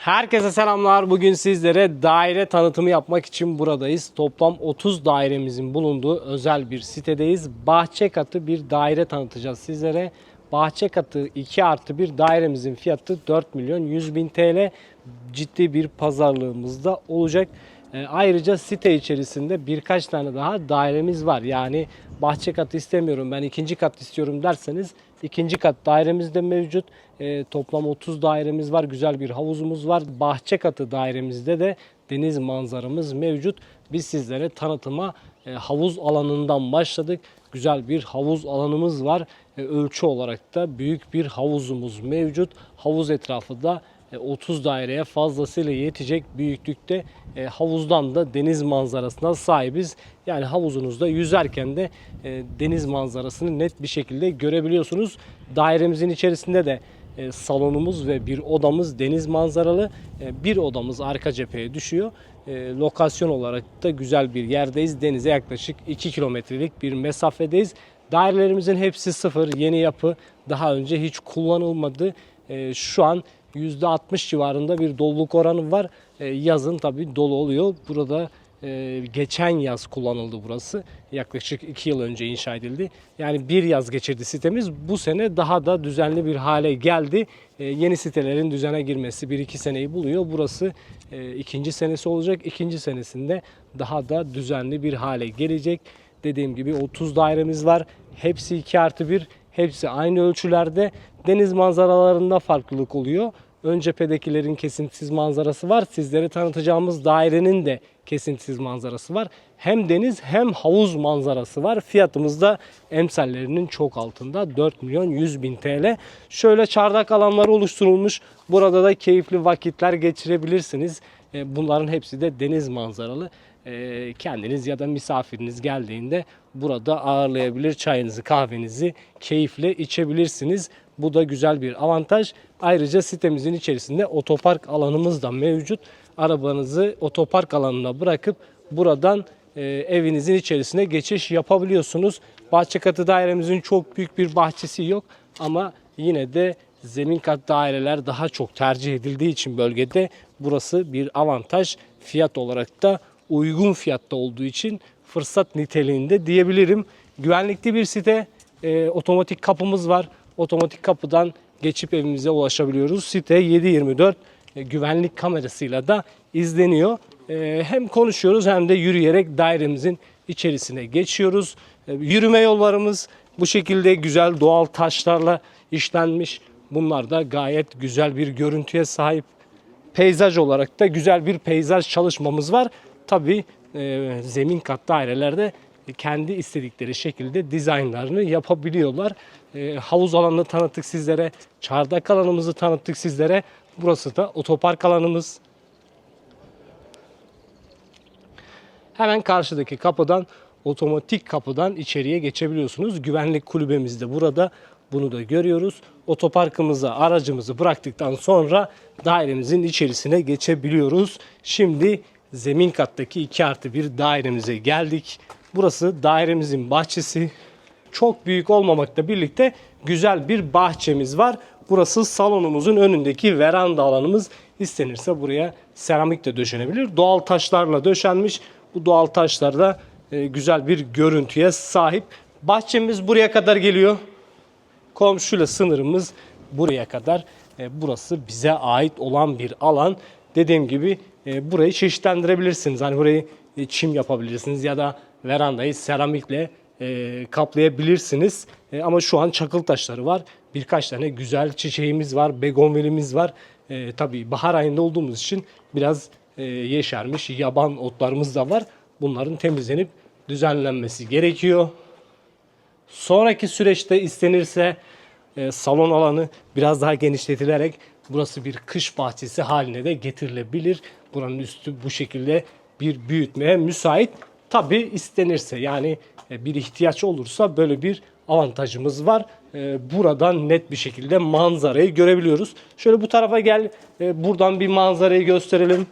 Herkese selamlar. Bugün sizlere daire tanıtımı yapmak için buradayız. Toplam 30 dairemizin bulunduğu özel bir sitedeyiz. Bahçe katı bir daire tanıtacağız sizlere. Bahçe katı 2 artı bir dairemizin fiyatı 4 milyon 100 bin TL. Ciddi bir pazarlığımızda olacak. E, ayrıca site içerisinde birkaç tane daha dairemiz var. Yani bahçe katı istemiyorum ben ikinci kat istiyorum derseniz ikinci kat dairemiz de mevcut. E, toplam 30 dairemiz var. Güzel bir havuzumuz var. Bahçe katı dairemizde de deniz manzaramız mevcut. Biz sizlere tanıtıma e, havuz alanından başladık. Güzel bir havuz alanımız var. E, ölçü olarak da büyük bir havuzumuz mevcut. Havuz etrafı da 30 daireye fazlasıyla yetecek büyüklükte e, havuzdan da deniz manzarasına sahibiz. Yani havuzunuzda yüzerken de e, deniz manzarasını net bir şekilde görebiliyorsunuz. Dairemizin içerisinde de e, salonumuz ve bir odamız deniz manzaralı. E, bir odamız arka cepheye düşüyor. E, lokasyon olarak da güzel bir yerdeyiz. Denize yaklaşık 2 kilometrelik bir mesafedeyiz. Dairelerimizin hepsi sıfır, yeni yapı. Daha önce hiç kullanılmadı. E, şu an %60 civarında bir doluluk oranı var. E, yazın tabii dolu oluyor. Burada e, geçen yaz kullanıldı burası. Yaklaşık 2 yıl önce inşa edildi. Yani bir yaz geçirdi sitemiz. Bu sene daha da düzenli bir hale geldi. E, yeni sitelerin düzene girmesi 1-2 seneyi buluyor. Burası ikinci senesi olacak. İkinci senesinde daha da düzenli bir hale gelecek. Dediğim gibi 30 dairemiz var. Hepsi 2 artı 1. Hepsi aynı ölçülerde. Deniz manzaralarında farklılık oluyor. Ön cephedekilerin kesintisiz manzarası var. Sizlere tanıtacağımız dairenin de kesintisiz manzarası var. Hem deniz hem havuz manzarası var. Fiyatımız da emsallerinin çok altında 4 milyon 100 bin TL. Şöyle çardak alanları oluşturulmuş. Burada da keyifli vakitler geçirebilirsiniz. E, Bunların hepsi de deniz manzaralı. E, Kendiniz ya da misafiriniz geldiğinde burada ağırlayabilir. Çayınızı kahvenizi keyifle içebilirsiniz. Bu da güzel bir avantaj. Ayrıca sitemizin içerisinde otopark alanımız da mevcut. Arabanızı otopark alanına bırakıp buradan e, evinizin içerisine geçiş yapabiliyorsunuz. Bahçe katı dairemizin çok büyük bir bahçesi yok ama yine de zemin kat daireler daha çok tercih edildiği için bölgede burası bir avantaj. Fiyat olarak da uygun fiyatta olduğu için fırsat niteliğinde diyebilirim. Güvenlikli bir site, e, otomatik kapımız var. Otomatik kapıdan geçip evimize ulaşabiliyoruz. Site 7/24 e, güvenlik kamerasıyla da izleniyor. E, hem konuşuyoruz hem de yürüyerek dairemizin içerisine geçiyoruz. E, yürüme yollarımız bu şekilde güzel doğal taşlarla işlenmiş. Bunlar da gayet güzel bir görüntüye sahip. Peyzaj olarak da güzel bir peyzaj çalışmamız var. Tabii e, zemin kat dairelerde kendi istedikleri şekilde dizaynlarını yapabiliyorlar. E, havuz alanını tanıttık sizlere, çardak alanımızı tanıttık sizlere. Burası da otopark alanımız. Hemen karşıdaki kapıdan otomatik kapıdan içeriye geçebiliyorsunuz. Güvenlik kulübemiz de burada. Bunu da görüyoruz. Otoparkımıza aracımızı bıraktıktan sonra dairemizin içerisine geçebiliyoruz. Şimdi zemin kattaki 2 artı 1 dairemize geldik. Burası dairemizin bahçesi. Çok büyük olmamakla birlikte güzel bir bahçemiz var. Burası salonumuzun önündeki veranda alanımız. İstenirse buraya seramik de döşenebilir. Doğal taşlarla döşenmiş. Bu doğal taşlar da e, güzel bir görüntüye sahip. Bahçemiz buraya kadar geliyor. Komşuyla sınırımız buraya kadar. E, burası bize ait olan bir alan. Dediğim gibi e, burayı çeşitlendirebilirsiniz. Hani burayı e, çim yapabilirsiniz ya da verandayı seramikle e, kaplayabilirsiniz. Ama şu an çakıl taşları var. Birkaç tane güzel çiçeğimiz var, begonvilimiz var. Tabii bahar ayında olduğumuz için biraz yeşermiş yaban otlarımız da var. Bunların temizlenip düzenlenmesi gerekiyor. Sonraki süreçte istenirse salon alanı biraz daha genişletilerek burası bir kış bahçesi haline de getirilebilir. Buranın üstü bu şekilde bir büyütmeye müsait. Tabi istenirse yani e, bir ihtiyaç olursa böyle bir avantajımız var. E, buradan net bir şekilde manzarayı görebiliyoruz. Şöyle bu tarafa gel. E, buradan bir manzarayı gösterelim.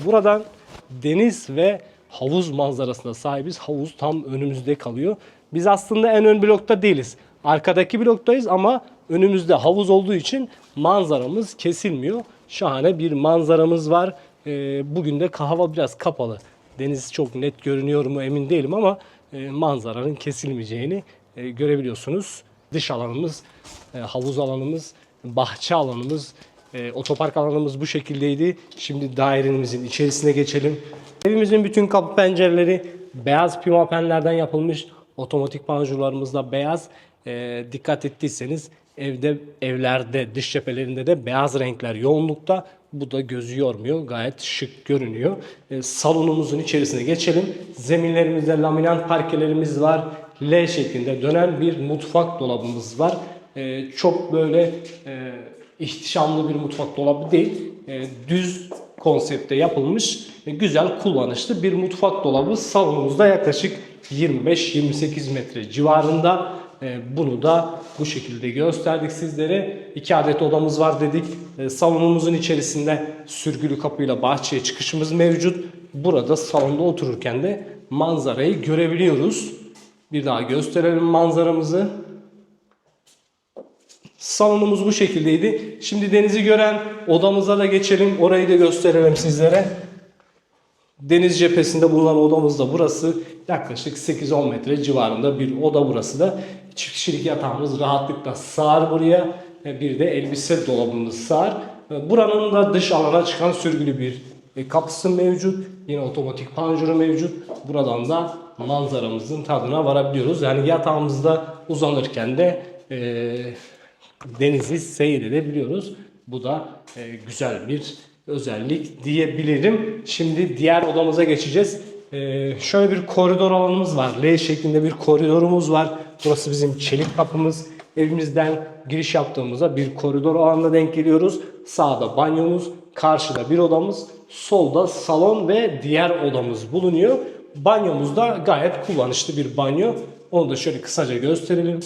Buradan deniz ve havuz manzarasına sahibiz. Havuz tam önümüzde kalıyor. Biz aslında en ön blokta değiliz. Arkadaki bloktayız ama önümüzde havuz olduğu için manzaramız kesilmiyor. şahane bir manzaramız var. Ee, bugün de hava biraz kapalı. Deniz çok net görünüyor mu emin değilim ama e, manzaranın kesilmeyeceğini e, görebiliyorsunuz. Dış alanımız, e, havuz alanımız, bahçe alanımız, otopark alanımız bu şekildeydi. Şimdi dairemizin içerisine geçelim. Evimizin bütün kapı pencereleri beyaz pimapenlerden yapılmış. Otomatik panjurlarımız da beyaz. Dikkat ettiyseniz evde evlerde dış cephelerinde de beyaz renkler yoğunlukta. Bu da gözü yormuyor. Gayet şık görünüyor. E, salonumuzun içerisine geçelim. Zeminlerimizde laminant parkelerimiz var. L şeklinde dönen bir mutfak dolabımız var. E, çok böyle e, ihtişamlı bir mutfak dolabı değil. E, düz konsepte yapılmış e, güzel kullanışlı bir mutfak dolabı. Salonumuzda yaklaşık 25-28 metre civarında. E, Bunu da bu şekilde gösterdik sizlere. İki adet odamız var dedik. E, Salonumuzun içerisinde sürgülü kapıyla bahçeye çıkışımız mevcut. Burada salonda otururken de manzarayı görebiliyoruz. Bir daha gösterelim manzaramızı. Salonumuz bu şekildeydi. Şimdi denizi gören odamıza da geçelim. Orayı da gösterelim sizlere. Deniz cephesinde bulunan odamız da burası. Yaklaşık 8-10 metre civarında bir oda burası da. Çift kişilik yatağımız rahatlıkla sığar buraya. Bir de elbise dolabımız sığar. Buranın da dış alana çıkan sürgülü bir e, kapısı mevcut. Yine otomatik panjuru mevcut. Buradan da manzaramızın tadına varabiliyoruz. Yani yatağımızda uzanırken de e, denizi seyredebiliyoruz. Bu da e, güzel bir özellik diyebilirim. Şimdi diğer odamıza geçeceğiz. E, şöyle bir koridor alanımız var. L şeklinde bir koridorumuz var. Burası bizim çelik kapımız. Evimizden giriş yaptığımızda bir koridor alanına denk geliyoruz. Sağda banyomuz, karşıda bir odamız, solda salon ve diğer odamız bulunuyor. Banyomuz da gayet kullanışlı bir banyo. Onu da şöyle kısaca gösterelim.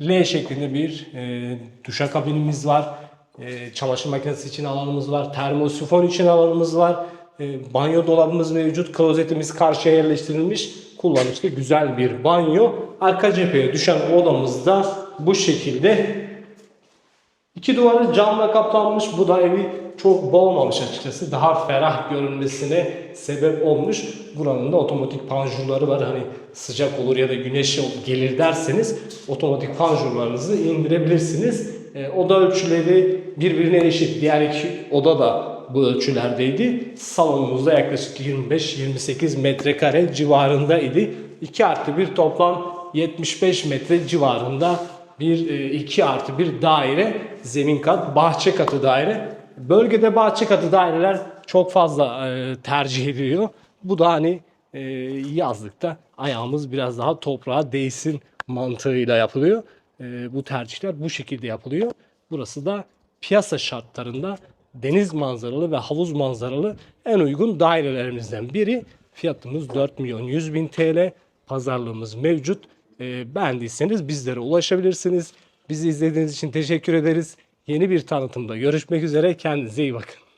L şeklinde bir e, duşakabinimiz var. E, çamaşır makinesi için alanımız var. Termosifon için alanımız var. E, banyo dolabımız mevcut. Klozetimiz karşıya yerleştirilmiş. Kullanışlı güzel bir banyo. Arka cepheye düşen odamız da bu şekilde. İki duvarı camla kaplanmış. Bu da evi çok boğmamış açıkçası. Daha ferah görünmesine sebep olmuş. Buranın da otomatik panjurları var. Hani sıcak olur ya da güneş gelir derseniz otomatik panjurlarınızı indirebilirsiniz. E, oda ölçüleri birbirine eşit. Diğer iki oda da bu ölçülerdeydi. Salonumuzda yaklaşık 25-28 metrekare civarındaydı. 2 artı 1 toplam 75 metre civarında bir 2 artı bir daire zemin kat bahçe katı daire. Bölgede bahçe katı daireler çok fazla e, tercih ediliyor. Bu da hani e, yazlıkta ayağımız biraz daha toprağa değsin mantığıyla yapılıyor. E, bu tercihler bu şekilde yapılıyor. Burası da piyasa şartlarında deniz manzaralı ve havuz manzaralı en uygun dairelerimizden biri. Fiyatımız 4 milyon 100 bin TL. Pazarlığımız mevcut. E, beğendiyseniz bizlere ulaşabilirsiniz. Bizi izlediğiniz için teşekkür ederiz. Yeni bir tanıtımda görüşmek üzere. Kendinize iyi bakın.